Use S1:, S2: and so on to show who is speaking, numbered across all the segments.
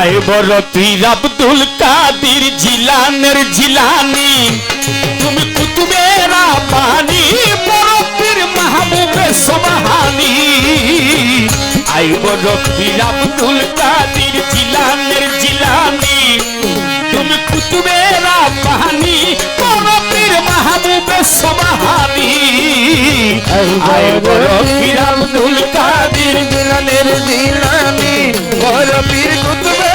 S1: আয় বড় পীর আব্দুল কাদির জিলানের জিলানি। তুমি কুতুবেরা পানি বড় পীর মাহবুবে সোবাহানি। আয় বড় পীর আব্দুল কাদির জিলানের জিলানি। তুমি কুতুবেরা পানি বড় পীর মাহবুবে সোবাহানি। আয় বড় পীর আব্দুল কাদির
S2: দিলানের দিলানি বড় পীর কুতুবের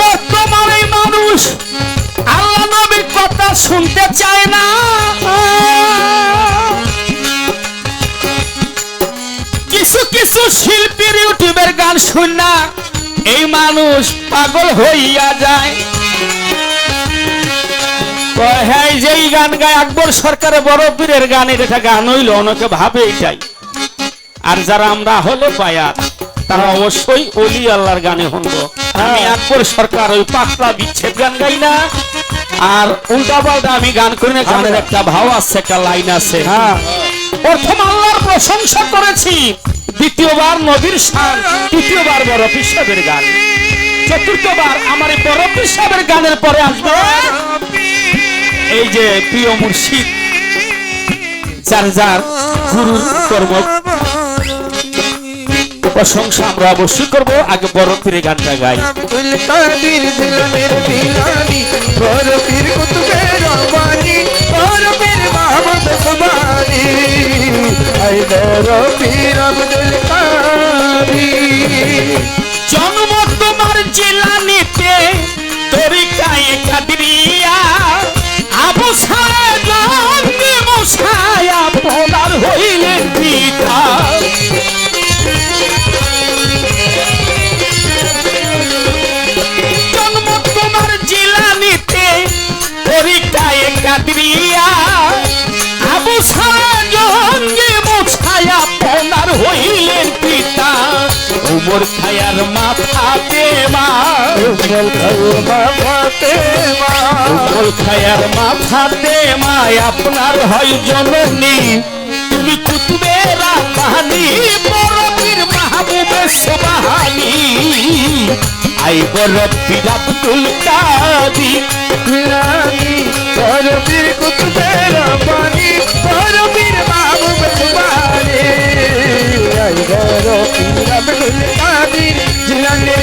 S1: বর্তমানে মানুষ আল্লাহ নবীর কথা শুনতে চায় না কিছু কিছু শিল্পীর ইউটিউবের গান শুন এই মানুষ পাগল হইয়া যায়। গান গায় আকবর সরকারের বড় পীরের গান এটা গান হইল অনেকে ভাবে এটাই। আর যারা আমরা হলে পায়াত তারা অবশ্যই অলি আল্লাহর গানে হন্দ আমি আকবর সরকার ওই পাতলা বিচ্ছেদ গান গাই না আর উল্টা পাল্টা আমি গান করি না গানের একটা ভাব আছে একটা লাইন আছে। হ্যাঁ। প্রথম আল্লাহর প্রশংসা করেছি দ্বিতীয়বার নবীর শান তৃতীয়বার বড় পিসাবের গান চতুর্থবার আমার বড় পিসাবের গানের পরে আসবে। এই যে প্রিয় মুর্শিদ, যার যার গুরুর কর্ম প্রশংসা আমরা অবশ্যই করব। আগে বড় পীরে গানটা গাই।
S2: বড়
S1: উমর খায়ার মাথাতে মা
S2: উমল খালমা ফাতেমা
S1: উমর খায়ার মাথাতে মা আপনার হয় জননী। তুমি কুতুবেরা কাহানি বড় পীর মাহবুবে সোবাহানি। আই বড় পীর আব্দুল
S2: বড় পীর কুতুবের মাহবুব সুবহানি আই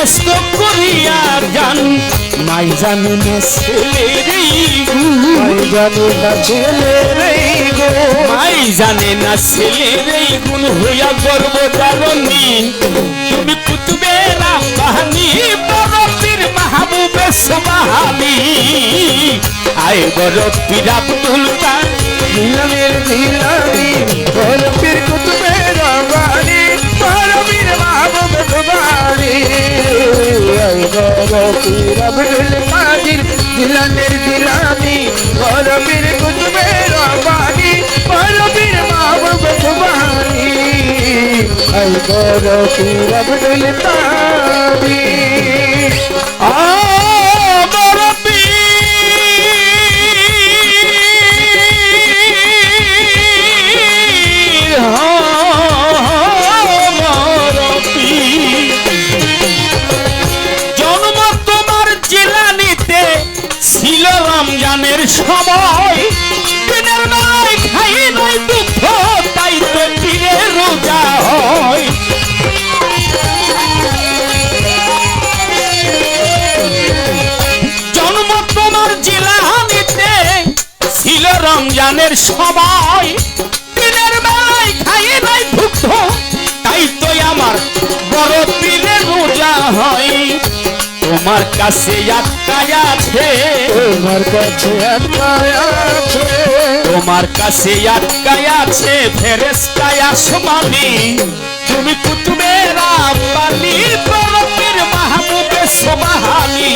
S1: মুখস্থ করিয়া যান। নাই জানি না ছেলেরই
S2: আই জানি না ছেলে রে
S1: মাই জানে না ছেলের এই গুণ হইয়া গর্ব জাননি তুমি কুতুবেরা কাহানি বড় পীর মাহবুবে সোবাহানি। আয় বড় পীর আব্দুল
S2: দিলানি বড় পীর কুতুবের রহমানি বড় পীর মাহবুব পীর আব্দুল কাদের দিলানের দিলানি কুতুবের রহমানি বড় পীর মাহবুব সুবহানি আই পীর আব্দুল কাদের
S1: আ সময় তাই তো রোজা হয়। জন্ম তোমার জেলানিতে ছিল রমজানের সময়। তোমার কাছে আটকায় আছে।
S2: তোমার কাছে আত্মায় আছে।
S1: তোমার কাছে আটকায় আছে ফেরেস্তায় আসমানি। তুমি কুতুবের আব্বানি বরফের মাহবুবে সোবাহানি।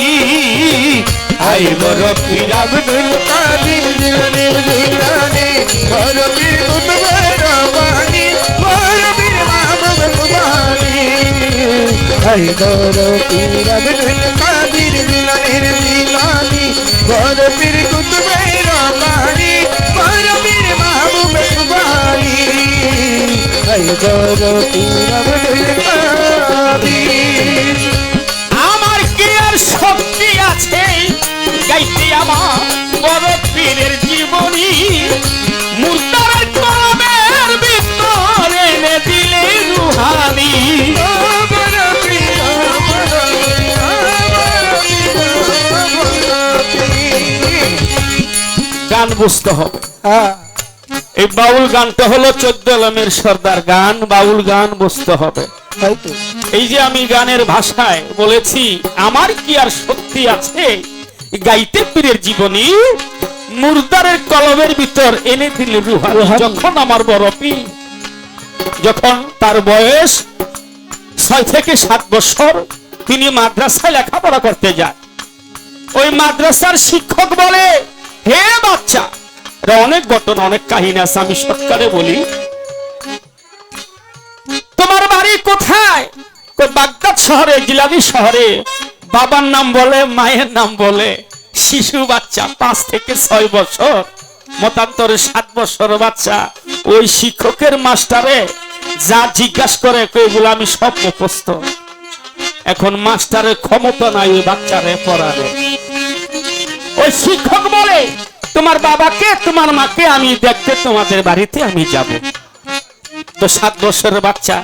S1: আই বরফির
S2: আব্দুল কাদির জিলানি বরবীর হাই বরবীর আব্দুল কাদির হাই বরবীর আব্দুল কাদির।
S1: আমার কি আর শক্তি আছে, গাইতে আমার বড় পীরের জীবনী। গান বুঝতে হবে। এই বাউল গানটা হলো চোদ্দ আলমের সর্দার গান বাউল গান বুঝতে হবে। এই যে আমি গানের ভাষায় বলেছি আমার কি আর শক্তি আছে? গাইতে পীরের জীবনী মুর্দারের কলমের ভিতর এনে দিল রুহানি। যখন আমার বড় পীর যখন তার বয়স ছয় থেকে সাত বছর তিনি মাদ্রাসায় লেখাপড়া করতে যায়। ওই মাদ্রাসার শিক্ষক বলে হে বাচ্চা, এটা অনেক ঘটনা অনেক কাহিনী আছে, আমি সৎকারে বলি। তোমার বাড়ি কোথায়? বাগদাদ শহরে জিলানি শহরে? বাবার নাম বলে, মায়ের নাম বলে। শিশু বাচ্চা, পাঁচ থেকে ছয় বছর। মতান্তরে সাত বছর বাচ্চা। ওই শিক্ষকের মাস্টারে যা জিজ্ঞাসা করে কইগুলো আমি সব মুখস্থ। এখন মাস্টারের ক্ষমতা নাই, ওই বাচ্চারে পড়ানো ওই শিক্ষক বলে, তোমার বাবাকে, তোমার মাকে আমি দেখতে তোমাদের বাড়িতে আমি যাব। তো সাত বছরের বাচ্চা,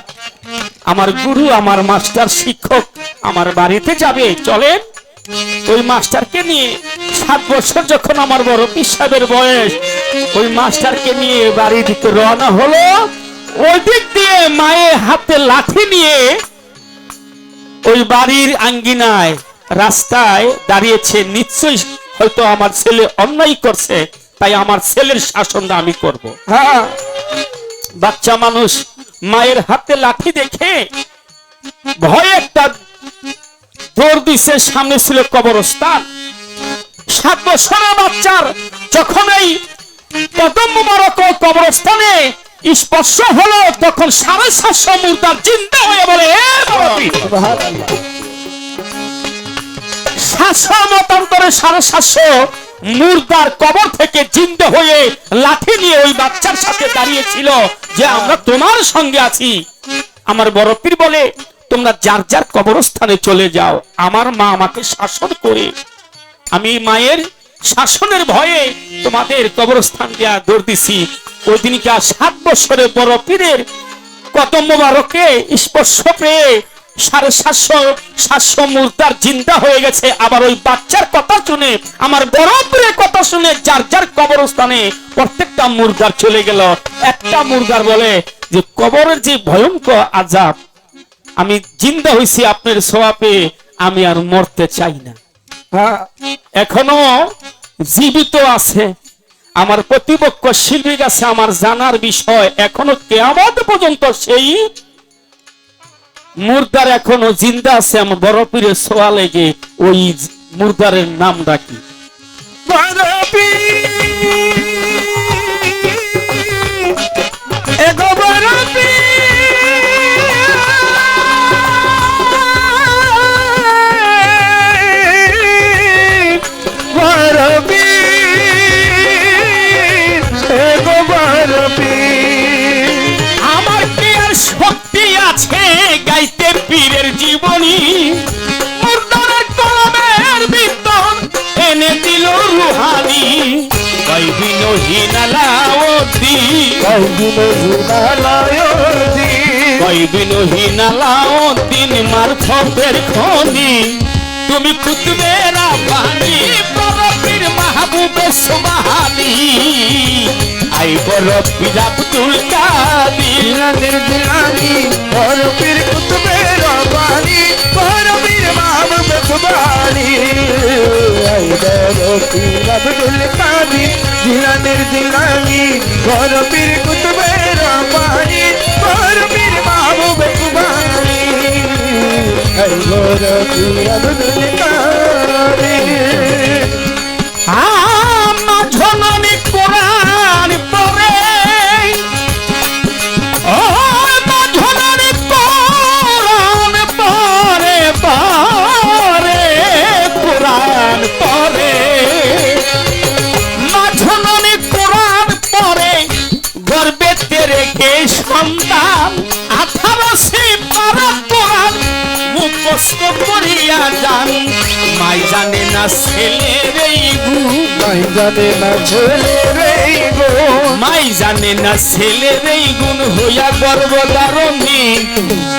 S1: আমার গুরু, আমার মাস্টার শিক্ষক আমার বাড়িতে যাবে, চলেন। ওই মাস্টারকে নিয়ে সাত বছর যখন আমার বড় পিসাবের বয়স, ওই মাস্টারকে নিয়ে বাড়ি দিকে রওনা হলো। ওই দিক দিয়ে মায়ের হাতে লাঠি নিয়ে ওই বাড়ির আঙ্গিনায় রাস্তায় দাঁড়িয়েছে নিশ্চয়ই হয়তো আমার ছেলে অন্যায় করছে তাই আমার ছেলের শাসনটা আমি করব।
S2: হ্যাঁ।
S1: বাচ্চা মানুষ মায়ের হাতে লাঠি দেখে ভয়ে একটা দৌড় দিছে সামনে ছিল কবরস্থান। সাত বছরের বাচ্চার যখন এই কদম মুবারক কবরস্থানে স্পর্শ হলো তখন সাড়ে সাতশো মুর্দার চিন্তা হয়ে বলে "এ বাবাজি, সাতশো মতান্তরে সাড়ে সাতশো মুর্দার কবর থেকে জিন্দে হয়ে লাঠি নিয়ে ওই বাচ্চার সাথে দাঁড়িয়েছিল যে আমরা তোমার সঙ্গে আছি। আমার বলে তোমরা যার যার কবরস্থানে চলে যাও আমার মা আমাকে শাসন করে। আমি মায়ের শাসনের ভয়ে তোমাদের কবরস্থান দেয়া দৌড় দিছি। ওই দিনকে আর সাত বছরের বড় পীরের কত মোবারকে স্পর্শ পেয়ে সাড়ে সাতশো সাতশো মুর্দার জিন্দা হয়ে গেছে। আবার ওই বাচ্চার কথা শুনে আমার বড় কথা শুনে যার যার কবরস্থানে প্রত্যেকটা মুর্দার চলে গেল। একটা মুর্দার বলে যে কবরের যে ভয়ঙ্কর আজাব আমি জিন্দা হয়েছি আপনার সোয়াপে আমি আর মরতে চাই না।
S2: হ্যাঁ।
S1: এখনও জীবিত আছে। আমার প্রতিপক্ষ শিল্পী কাছে আমার জানার বিষয় এখনও কেমন পর্যন্ত সেই মুর্দার এখনও জিন্দা আছে, আমার বড় পীরের সোয়ালে যে ওই মুর্দারের নাম ডাকি
S2: বড় এগো
S1: মারফতের খনি। তুমি কুতবে রাব্বানি বড় পীর মাহবুবে সুবহানি। আই বড় পীর আব্দুল কাদের
S2: বরফির কুতবে
S1: করিয়া যান মাই জানে না এই গুণ
S2: নাই জানে না ছেলে রে গো।
S1: মাই জানে না এই গুণ হইয়া গর্বদারণী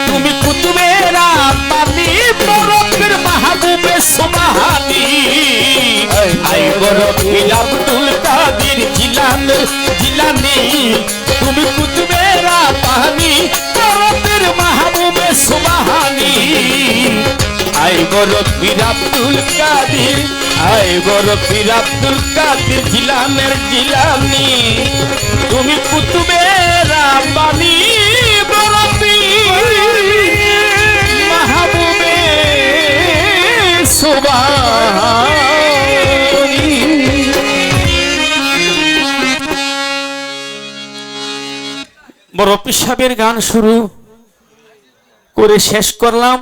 S1: তুমি কুতুবেরা পানি বরফের মাহবুবে সোমাহানি আই বরফের আব্দুল কাদের জিলান জিলানি। তুমি বড় আব্দুল কাদের। আই বড় আব্দুল কাদের জিলানি তুমি কুতুবে রাব্বানি বড় মাহবুবে গান শুরু করে শেষ করলাম।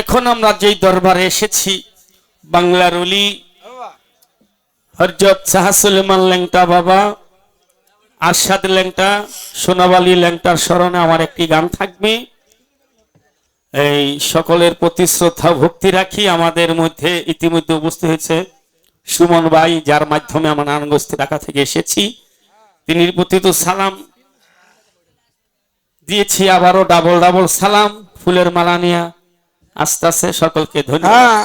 S1: এখন আমরা যেই দরবারে এসেছি, বাংলার অলি হরজত শাহ সুলেমান ল্যাংটা বাবা, আরশাদ ল্যাংটা, সোনাবালি ল্যাংটার স্মরণে আমার একটি গান থাকবে। এই সকলের প্রতি শ্রদ্ধা ভক্তি রাখি, আমাদের মধ্যে ইতিমধ্যে উপস্থিত হয়েছে সুমন ভাই, যার মাধ্যমে আমার নারায়ণগঞ্জ ঢাকা থেকে এসেছি। তিনি প্রতি তো সালাম দিয়েছি, আবারও ডাবল ডাবল সালাম, ফুলের মালা নিয়ে। আস্তে আস্তে সকলকে ধন্যবাদ
S2: হ্যাঁ